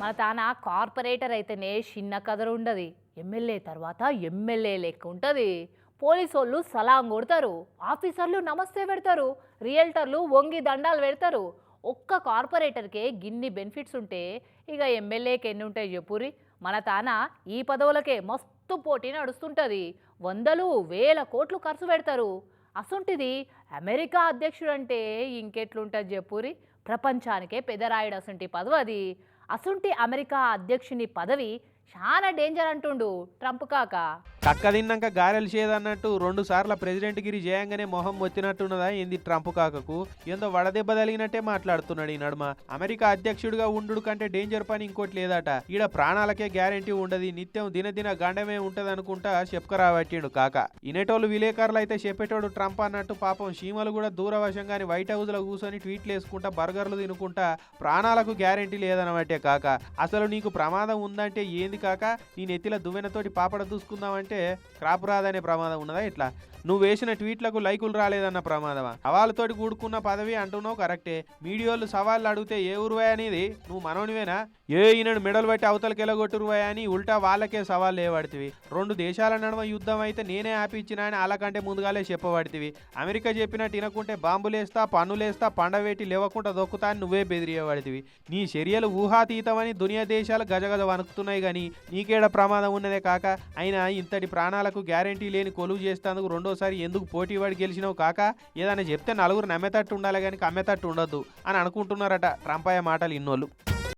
మన తాన కార్పొరేటర్ అయితేనే చిన్న కదరు ఉండదు. ఎమ్మెల్యే తర్వాత ఎమ్మెల్యే లెక్క ఉంటుంది. పోలీసు వాళ్ళు సలాం కొడతారు. ఆఫీసర్లు నమస్తే పెడతారు. రియల్టర్లు వంగి దండాలు పెడతారు. ఒక్క కార్పొరేటర్కే గిన్ని బెనిఫిట్స్ ఉంటే ఇక ఎమ్మెల్యేకి ఎన్ని ఉంటాయి చెప్పురి మన తాన ఈ పదవులకే మస్తు పోటీ నడుస్తుంటుంది. వందలు వేల కోట్లు ఖర్చు పెడతారు. అసొంటిది అమెరికా అధ్యక్షుడు అంటే ఇంకెట్లుంటుంది చెప్పురి ప్రపంచానికే పెదరాయుడు అసొంటి పదవి అది అసుంటి అమెరికా అధ్యక్షుని పదవి చాలా డేంజర్ అంటుండు ట్రంప్ కాక. కక్క తిన్నాక గారెలు చేయదన్నట్టు రెండు సార్ల ప్రెసిడెంట్ గిరి చేయంగానే మొహం వచ్చినట్టున్నదా ఏంది ట్రంప్ కాకకు? ఏందో వడదెబ్బ తగిలినట్టే మాట్లాడుతున్నాడు ఈ నడుమ. అమెరికా అధ్యక్షుడిగా ఉండు కంటే డేంజర్ పని ఇంకోటి లేదట. ఈడ ప్రాణాలకే గ్యారంటీ ఉండదు. నిత్యం దినదిన గండమే ఉంటది అనుకుంటా చెప్పుకరాబట్టిండు కాక. ఇనేటోళ్ళు విలేకరులు అయితే చెప్పేటోడు ట్రంప్ అన్నట్టు పాపం సీమలు కూడా దూరవశంగాని వైట్ హౌస్లో కూర్చొని ట్వీట్లు వేసుకుంటా బర్గర్లు తినుకుంటా ప్రాణాలకు గ్యారంటీ లేదనమాట కాక అసలు నీకు ప్రమాదం ఉందంటే ఏంది కాక నీ నెత్తిల దువ్వెనతోటి పాపడ దూసుకుందామంటే క్రాప్ రాదనే ప్రమాదం ఉన్నదా ఇట్లా? నువ్వు వేసిన ట్వీట్లకు లైకులు రాలేదన్న ప్రమాదమా? సవాళ్ళతోటి కూడుకున్న పదవి అంటున్నావు కరెక్టే. మీడియోలు సవాళ్ళు అడిగితే ఏ ఉరువాయి అనేది? నువ్వు మనోనివేనా ఏ ఈయనను మెడలు బట్టి అవతలకి ఎలగొట్టురువాయి అని ఉల్టా వాళ్ళకే సవాళ్ళు వేయబడితివి రెండు దేశాల నడుమ యుద్ధం అయితే నేనే ఆపిచ్చినా అని వాళ్ళకంటే ముందుగాలే చెప్పబడితివి. అమెరికా చెప్పినట్టు వినకుంటే బాంబులేస్తా పన్నులేస్తా పండవేటి లేవకుండా దొక్కుతా అని నువ్వే బెదిరియబడితివి. నీ చర్యలు ఊహా ప్రాణాతీతమని దునియా దేశాలు గజగజ వణుకుతున్నాయి కానీ నీకేడ ప్రమాదం ఉన్నదే కాక అయినా ఇంతటి ప్రాణాలకు గ్యారంటీ లేని కొలువు చేస్తేందుకు రెండోసారి ఎందుకు పోటీవాడి గెలిచినావు కాక? ఏదైనా చెప్తే నలుగురు నమ్మేటట్టు ఉండాలి కానీ కమ్మేటట్టు ఉండొద్దు అని అనుకుంటున్నారట ట్రంప్ అయ్యే మాటలు ఇన్నోళ్ళు.